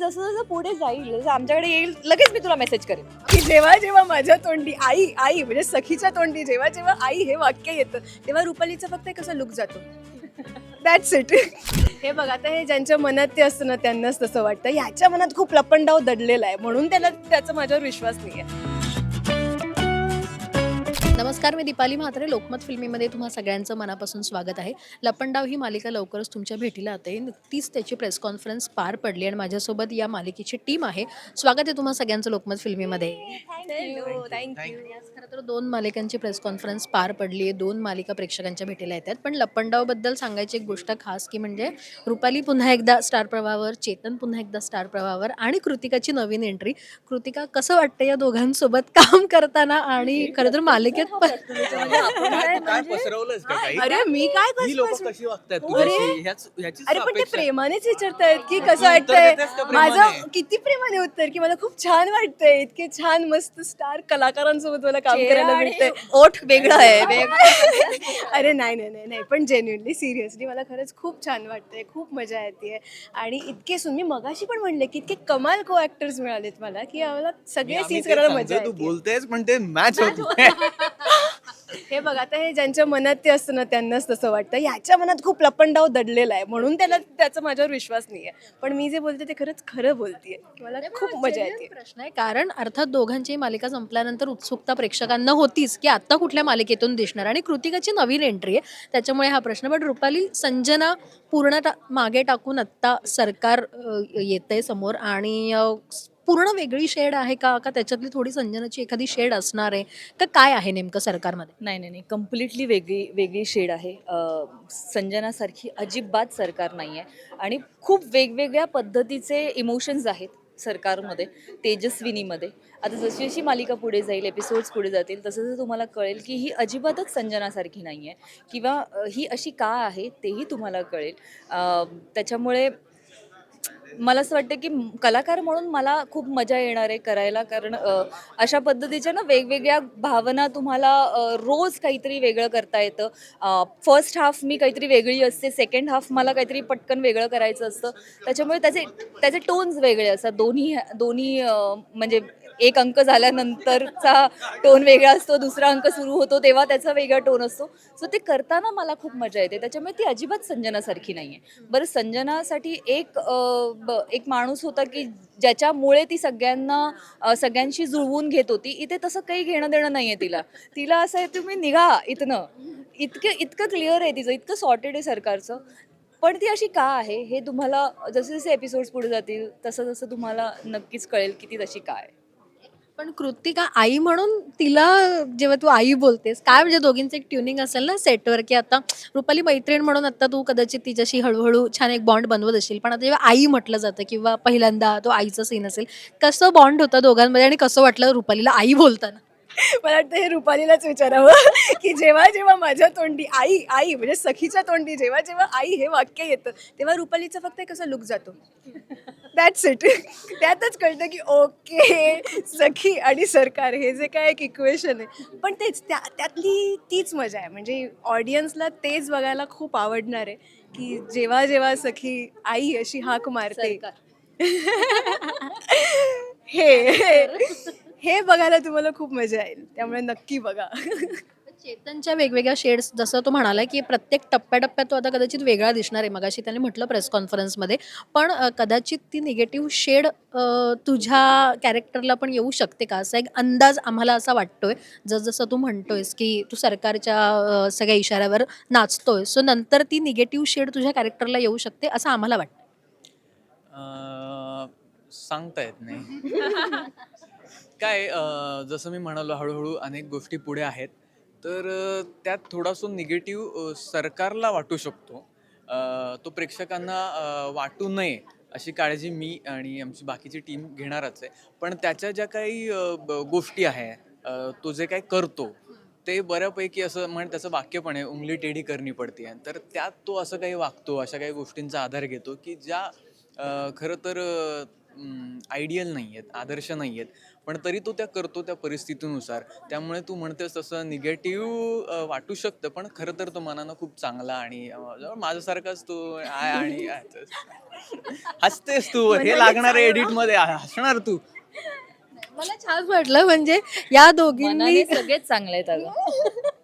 जसं जसं पुढे जाईल. जसं आमच्याकडे येईल लगेच मी तुला मेसेज करेन. की जेव्हा जेव्हा माझ्या तोंडी आई आई म्हणजे सखीच्या तोंडी जेव्हा जेव्हा आई हे वाक्य येतं तेव्हा रुपालीचा फक्त एक असा लुक जातो. दॅट्स इट हे बघ आता हे ज्यांच्या मनात ते असतं ना त्यांनाच तसं वाटतं. ह्याच्या मनात खूप लपंडाव दडलेला आहे. म्हणून त्याला त्याचा माझ्यावर विश्वास नाही आहे नमस्कार मी दीपाली म्हात्रे. लोकमत फिल्मीमध्ये तुम्हा सगळ्यांचं मनापासून स्वागत आहे. लपंडाव ही मालिका लवकरच तुमच्या भेटीला येते नुकतीच त्याची प्रेस कॉन्फरन्स पार पडली आणि माझ्यासोबत या मालिकेची टीम आहे. स्वागत आहे तुम्हा सगळ्यांचं लोकमत फिल्मीमध्ये. खरं तर दोन मालिकांची प्रेस कॉन्फरन्स पार पडली आहे. दोन मालिका प्रेक्षकांच्या भेटीला येतात. पण लपंडावबद्दल सांगायची एक गोष्ट खास की म्हणजे रुपाली पुन्हा एकदा स्टार प्रवाहावर चेतन पुन्हा एकदा स्टार प्रवाहावर आणि कृतिकाची नवीन एंट्री कृतिका कसं वाटतं या दोघांसोबत काम करताना आणि खरं तर मालिकेत पण काय काय पसरवलंच का काही? अरे मी काय ही लोक कसं कशी अरे. तुझ्याशी? ह्याच ह्याचीच अरे पण ते अपेक्षा. प्रेमानेच विचारतायत की कसं उत्तर वाटतंय? देतेस का प्रेमाने? माझं किती प्रेमाने उत्तर की मला खूप छान वाटतंय इतके छान मस्त स्टार कलाकारांसोबत मला काम चेहरा करायला आणि मिळतंय ओठ वेगळं आहे अरे नाही नाही नाही नाही पण जेन्युनली सिरियसली मला खरंच खूप छान वाटतंय खूप मजा येते आणि इतके सुन मी मगाशी पण म्हणले की इतके कमाल को ऍक्टर्स मिळालेत मला की मला मी सगळे आम्ही सीन्स करायला सांगतोय, मजा तू येते बोलतेस पण ते मॅच होत हे बघ आता हे ज्यांच्या मनात ते असतं ना त्यांनाच तसं वाटतं. ह्याच्या मनात खूप लपंडाव दडलेला आहे. म्हणून त्याला त्याचा माझ्यावर विश्वास नाही आहे. पण मी जे बोलते ते खरंच खरं बोलतेय. मला खूप मजा येते. प्रश्न आहे. कारण अर्थात दोघांची मालिका संपल्यानंतर उत्सुकता प्रेक्षकांना होतीच की आता कुठल्या मालिकेतून दिसणार आणि कृतिकाची नवीन एंट्री आहे. त्याच्यामुळे हा प्रश्न पण रुपाली संजना पूर्ण टा- मागे टाकून आत्ता सरकार येत आहे समोर. आणि पूर्ण वेगळी शेड आहे का? का त्याच्यातली थोडी संजनाची एखादी शेड असणार आहे? का काय आहे नेमकं सरकारमध्ये? नाही नाही नाही. कम्प्लिटली वेगळी वेगळी शेड आहे. संजनासारखी अजिबात सरकार नाही आहे आणि खूप वेगवेगळ्या पद्धतीचे इमोशन्स आहेत सरकारमध्ये तेजस्विनीमध्ये. आता जशी जशी मालिका पुढे जाईल एपिसोड्स पुढे जातील तसं तसं तुम्हाला कळेल की ही अजिबातच संजनासारखी नाही आहे किंवा ही अशी का आहे तेही तुम्हाला कळेल. त्याच्यामुळे मला असं वाटतं की कलाकार म्हणून मला खूप मजा येणार आहे करायला कारण अशा पद्धतीच्या ना वेगवेगळ्या भावना तुम्हाला रोज काहीतरी वेगळं करता येतं. फर्स्ट हाफ मी काहीतरी वेगळी असते सेकंड हाफ मला काहीतरी पटकन वेगळं करायचं असतं. त्याच्यामुळे त्याचे त्याचे टोन्स वेगळे असतात. दोन्ही दोन्ही म्हणजे एक अंक झाल्यानंतरचा टोन वेगळा असतो दुसरा अंक सुरू होतो तेव्हा त्याचा वेगळा टोन असतो. सो ते करताना मला खूप मजा येते. त्याच्यामुळे ती अजिबात संजनासारखी नाही आहे बरं संजनासाठी एक ब- एक माणूस होता की ज्याच्यामुळे ती सगळ्यांना सगळ्यांशी जुळवून घेत होती. इथे तसं काही घेणं देणं नाही आहे तिला. तिला असं आहे तुम्ही निघा इथनं. इतकं इतकं क्लिअर आहे तिचं. इतकं सॉर्टेड आहे सरकारचं. पण ती अशी का आहे? हे तुम्हाला जसे जसे एपिसोड्स पुढे जातील तसं तसं तुम्हाला नक्कीच कळेल की ती तशी काय आहे. पण कृतिका आई म्हणून तिला जेव्हा तू आई बोलतेस काय म्हणजे दोघींचं एक ट्युनिंग असेल ना सेटवर की आता रुपाली मैत्रीण म्हणून आता तू कदाचित तिच्याशी हळूहळू छान एक बॉन्ड बनवत असेल. पण आता जेव्हा आई म्हटलं जातं किंवा पहिल्यांदा तो आईचा सीन असेल कसं बॉन्ड होतं दोघांमध्ये आणि कसं वाटलं रुपालीला आई बोलताना? मला वाटतं हे रुपालीलाच विचारावं की जेव्हा जेव्हा माझ्या तोंडी आई आई म्हणजे सखीच्या तोंडी जेव्हा जेव्हा आई हे वाक्य येतं तेव्हा रुपालीचा फक्त एक असा लुक जातो. दॅट्स इट त्यातच कळतं की ओके सखी आणि सरकार हे जे काय एक इक्वेशन आहे. पण तेच त्या त्यातली तीच मजा आहे. म्हणजे ऑडियन्सला तेच बघायला खूप आवडणार आहे की जेव्हा जेव्हा सखी आई अशी हाक मारते. हे हे- हे बघायला तुम्हाला खूप मजा येईल. त्यामुळे नक्की बघा. चेतनच्या वेगवेगळ्या शेड्स जसं तो म्हणाला की प्रत्येक टप्प्याटप्प्यात तो आता कदाचित वेगळा दिसणार आहे. मगाशी त्याने म्हटलं प्रेस कॉन्फरन्समध्ये पण अ, कदाचित ती निगेटिव्ह शेड तुझ्या कॅरेक्टरला पण येऊ शकते का? असा एक अंदाज आम्हाला असा वाटतोय. जसजसं तू म्हणतोयस की तू सरकारच्या अ, सगळ्या इशाऱ्यावर नाचतोय. सो नंतर ती निगेटिव्ह शेड तुझ्या कॅरेक्टरला येऊ शकते असं आम्हाला वाटतं अं, सांगता येत नाही. काय अं, जसं मी म्हणालो हळूहळू अनेक गोष्टी पुढे आहेत. तर त्यात थोडासा निगेटिव्ह सरकारला वाटू शकतो. तो प्रेक्षकांना वाटू नये अशी काळजी मी आणि आमची बाकीची टीम घेणारच आहे. पण त्याच्या ज्या काही गोष्टी आहे तो जे काही करतो ते बऱ्यापैकी असं म्हण त्याचं वाक्य पण आहे उंगली टेढी करणी पडते तर त्यात तो असं काही वागतो अशा काही गोष्टींचा आधार घेतो की ज्या खरं तर आयडियल नाही आहेत आदर्श नाही आहेत पण तरी तो त्या करतो त्या परिस्थितीनुसार. त्यामुळे तू म्हणतेस तसं निगेटिव्ह वाटू शकतं पण खरं तर तो मनानं खूप चांगला आणि माझ्यासारखाच तू आहे आणि हसतेस तू हे लागणार आहे एडिटमध्ये. हसणार तू. मला छान वाटलं म्हणजे या दोघींनी सगळेच चांगले आहेत अगं.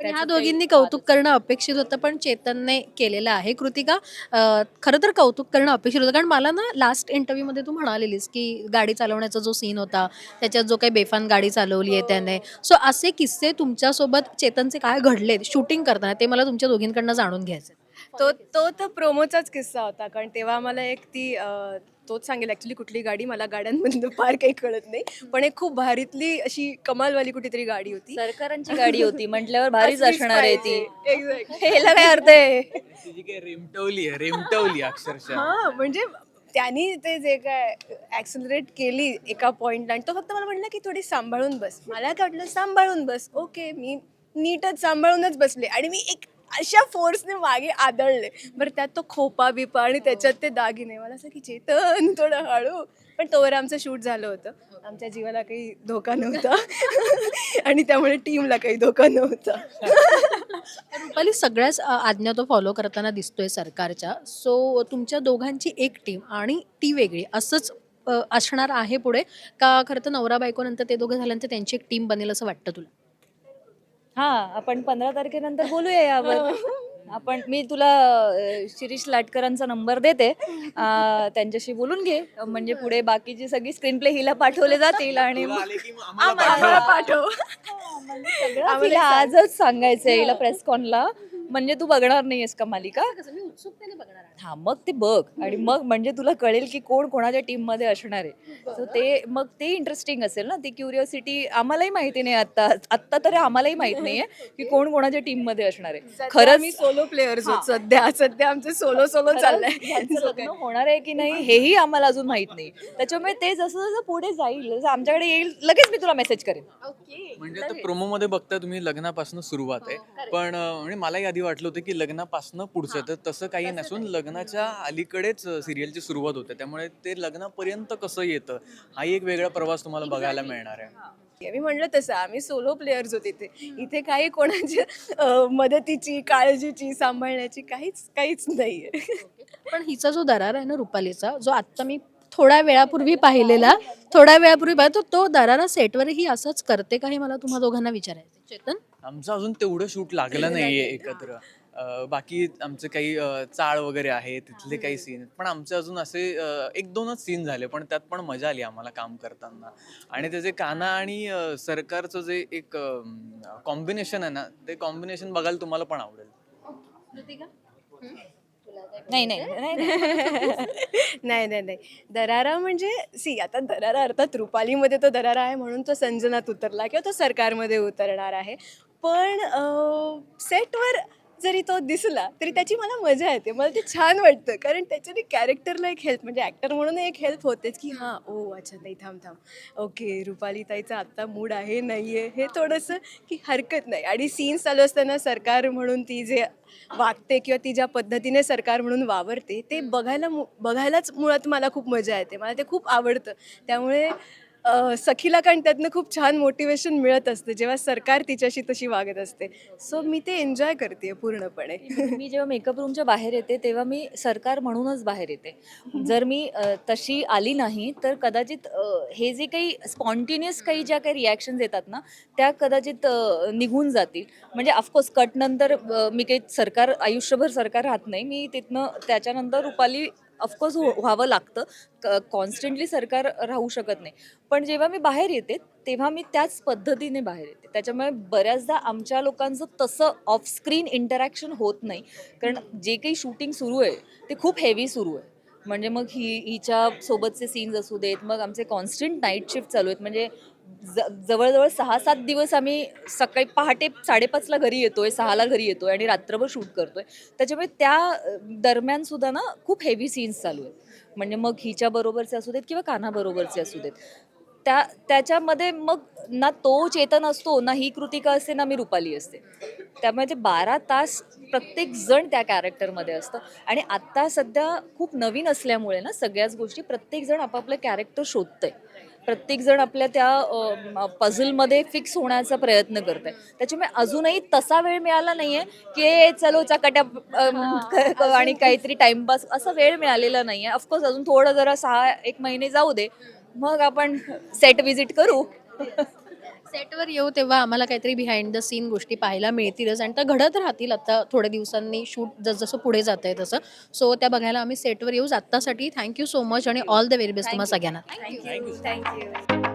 पण ह्या दोघींनी कौतुक करणं अपेक्षित होतं पण चेतनने केलेलं आहे. कृतिका अं, खरं तर कौतुक करणं अपेक्षित होतं कारण मला ना लास्ट इंटरव्ह्यूमध्ये तू म्हणालेलीस की गाडी चालवण्याचा जो सीन होता त्याच्यात जो काही बेफान गाडी चालवली आहे त्याने. सो असे किस्से तुमच्यासोबत चेतनचे काय घडलेत? शूटिंग करताना ते मला तुमच्या दोघींकडनं जाणून घ्यायचे तो तो तर प्रोमोचाच किस्सा होता. कारण तेव्हा मला एक ती अं, तोच सांगेल. ऍक्च्युली कुठली गाडी मला गाड्यांमधलं फार काही कळत नाही. पण एक खूप भारीतली अशी कमालवाली कुठेतरी गाडी होती. सरकारांची गाडी होती. म्हटल्यावर भारीच असलीच असणार आहे ती. पाहिजे. Exactly. ह्याला काय अर्थ आहे? तुझी काय रेमटवली आहे रेमटवली अक्षरशः. हा म्हणजे त्यांनी ते जे काय ऍक्सिलरेट केली एका पॉइंटला आणि तो फक्त मला म्हणला की थोडी सांभाळून बस. मला काय वाटलं सांभाळून बस. ओके मी नीटच सांभाळूनच बसले. आणि मी एक अशा फोर्सने मागे आदळले. बरं त्यात तो खोपा बिपा आणि त्याच्यात ते दागिने. मला असं की चेतन थोडं हळू. पण तोवर आमचं शूट झालं होतं. आमच्या जीवाला काही धोका नव्हता. आणि त्यामुळे टीमला काही धोका नव्हता. रुपाली सगळ्याच आज्ञा तो फॉलो करताना दिसतोय सरकारच्या. सो तुमच्या दोघांची एक टीम आणि ती वेगळी. असंच असणार आहे पुढे? का खरं तर नवरा बायको नंतर ते दोघं झाल्यानंतर त्यांची एक टीम बनेल असं वाटतं तुला? हा आपण पंधरा तारखेनंतर बोलूया यावर. आपण मी तुला अं, शिरीष लाटकरांचा नंबर देते. अं, त्यांच्याशी बोलून घे. म्हणजे पुढे बाकीची सगळी स्क्रीन प्ले हिला पाठवले जातील आणि तुला मग आले की मग आम्हाला आम्हाला पाठव. पाठव. सगळं तिला आजच सांगायचंय हिला प्रेस कॉनला म्हणजे तू बघणार नाहीयेस का मालिका? मी उत्सुकतेने बघणार आहे. हा मग ते बघ. आणि मग म्हणजे तुला कळेल की कोण कोणाच्या टीममध्ये असणार आहे. सो ते मग ते इंटरेस्टिंग असेल ना ती क्युरिओसिटी आम्हालाही माहिती नाही आता आत्ता तरी आम्हालाही माहीत नाहीये की कोण कोणाच्या टीममध्ये असणार आहे. खरंच मी सोलो होत सध्या. सध्या आमचं सोलो सोलो चाललंय. यांचं लग्न होणार आहे की नाही हेही आम्हाला अजून माहीत नाही. त्याच्यामुळे ते जसं जसं पुढे जाईल जसं आमच्याकडे येईल लगेच मी तुला मेसेज करेन. म्हणजे प्रोमो मध्ये बघता तुम्ही लग्नापासून सुरुवात आहे. पण अं, म्हणजे मलाही आधी वाटलं होतं की लग्नापासून पुढचं तर तसं काही नसून लग्नाच्या अलीकडेच सिरियलची सुरुवात होते. त्यामुळे ते लग्नापर्यंत कसं येतं हाही एक वेगळा प्रवास तुम्हाला बघायला मिळणार आहे. मी म्हणलं तसं आम्ही सोलो प्लेयर्स होते इथे. इथे काही कोणाच्या अं, मदतीची काळजीची सांभाळण्याची काहीच काहीच नाहीये. पण हिचा जो दरार आहे ना रुपालीचा जो आत्ता मी थोड्या वेळापूर्वी पाहिलेला थोड्या वेळापूर्वी पाहिला तो तो दरारा सेटवरही असंच करते का हे मला तुम्हा दोघांना विचारायचं चेतन? आमचं अजून तेवढं शूट लागलं नाहीये एकत्र. अं, बाकी आमचे काही अं, चाळ वगैरे आहे तिथले काही सीन पण आमचे अजून असे अं, एक दोनच सीन झाले पण त्यात पण मजा आली आम्हाला काम करताना. आणि त्याचे काना आणि अं, सरकारचं जे एक कॉम्बिनेशन आहे ना ते कॉम्बिनेशन बघायला तुम्हाला पण आवडेल. नाही नाही नाही, नाही. नाही नाही नाही. दरारा म्हणजे सी आता दरारा अर्थात रुपालीमध्ये तो दरारा आहे म्हणून तो संजनात उतरला किंवा तो सरकारमध्ये उतरणार आहे. पण सेटवर जरी तो दिसला तरी त्याची मला मजा येते. मला ते छान वाटतं. कारण त्याच्याने कॅरेक्टरला एक हेल्प म्हणजे ॲक्टर म्हणून एक हेल्प होतेच की हां ओ अच्छा ताई थांब थांब. ओके रुपाली ताईचा आत्ता मूड आहे नाही आहे हे थोडंसं की हरकत नाही. आणि सीन्स चालू असताना सरकार म्हणून ती जे वागते किंवा ती ज्या पद्धतीने सरकार म्हणून वावरते ते बघायला मु- बघायलाच मुळात मला खूप मजा येते. मला ते खूप आवडतं. त्यामुळे अ, सखीला कारण त्यातनं खूप छान मोटिवेशन मिळत असते. जेव्हा सरकार तिच्याशी तशी वागत असते. सो मी ते एन्जॉय करते पूर्णपणे. मी जेव्हा मेकअप रूमच्या बाहेर येते तेव्हा मी सरकार म्हणूनच बाहेर येते. जर मी अ, तशी आली नाही तर कदाचित अ, हे जे काही स्पॉन्टिन्युअस काही ज्या काही रिॲक्शन्स येतात ना त्या कदाचित अ, निघून जातील. म्हणजे ऑफकोर्स कटनंतर अ, मी काही सरकार आयुष्यभर सरकार राहत नाही. मी तिथनं त्याच्यानंतर रुपाली ऑफकोर्स हो, व्हावं लागतं. कॉन्स्टंटली सरकार राहू शकत नाही. पण जेव्हा मी बाहेर येते तेव्हा मी त्याच पद्धतीने बाहेर येते. त्याच्यामुळे बऱ्याचदा आमच्या लोकांचं तसं ऑफस्क्रीन इंटरॅक्शन होत नाही. कारण जे काही शूटिंग सुरू आहे ते खूप हेवी सुरू आहे. म्हणजे मग ही हिच्या सोबतचे सीन्स असू देत मग आमचे कॉन्स्टंट नाईट शिफ्ट चालू आहेत. म्हणजे ज जवळजवळ सहा सात दिवस आम्ही सकाळी पहाटे साडेपाचला घरी येतोय सहाला घरी येतोय आणि रात्रभर शूट करतोय. त्याच्यामुळे त्या दरम्यान सुद्धा ना खूप हेवी सीन्स चालू आहेत. म्हणजे मग हिच्या बरोबरचे असू देत किंवा कानाबरोबरचे असू देत. त्या त्याच्यामध्ये मग ना तो चेतन असतो ना ही कृतिका असते ना मी रुपाली असते. त्यामुळे ते बारा तास प्रत्येक जण त्या कॅरेक्टरमध्ये असतं. आणि आत्ता सध्या खूप नवीन असल्यामुळे ना सगळ्याच गोष्टी प्रत्येक जण आपापलं कॅरेक्टर शोधतंय. प्रत्येक जण आपल्या त्या पझलमध्ये फिक्स होण्याचा प्रयत्न करत आहे त्याच्यामुळे अजूनही तसा वेळ मिळाला नाहीये की चलो चकाट्या आणि काहीतरी टाइमपास असा वेळ मिळालेला नाहीये. ऑफकोर्स अजून थोडं जरा सहा एक महिने जाऊ दे. मग आपण सेट विजिट करू. सेटवर येऊ तेव्हा आम्हाला काहीतरी बिहाइंड द सीन गोष्टी पाहायला मिळतीलच. आणि त्या घडत राहतील आता थोड्या दिवसांनी शूट जसं पुढे जात आहे तसं. सो त्या बघायला आम्ही सेटवर येऊ. आत्तासाठी थँक्यू सो मच आणि ऑल द व्हेरी बेस्ट तुम्हाला सगळ्यांना. Thank you thank you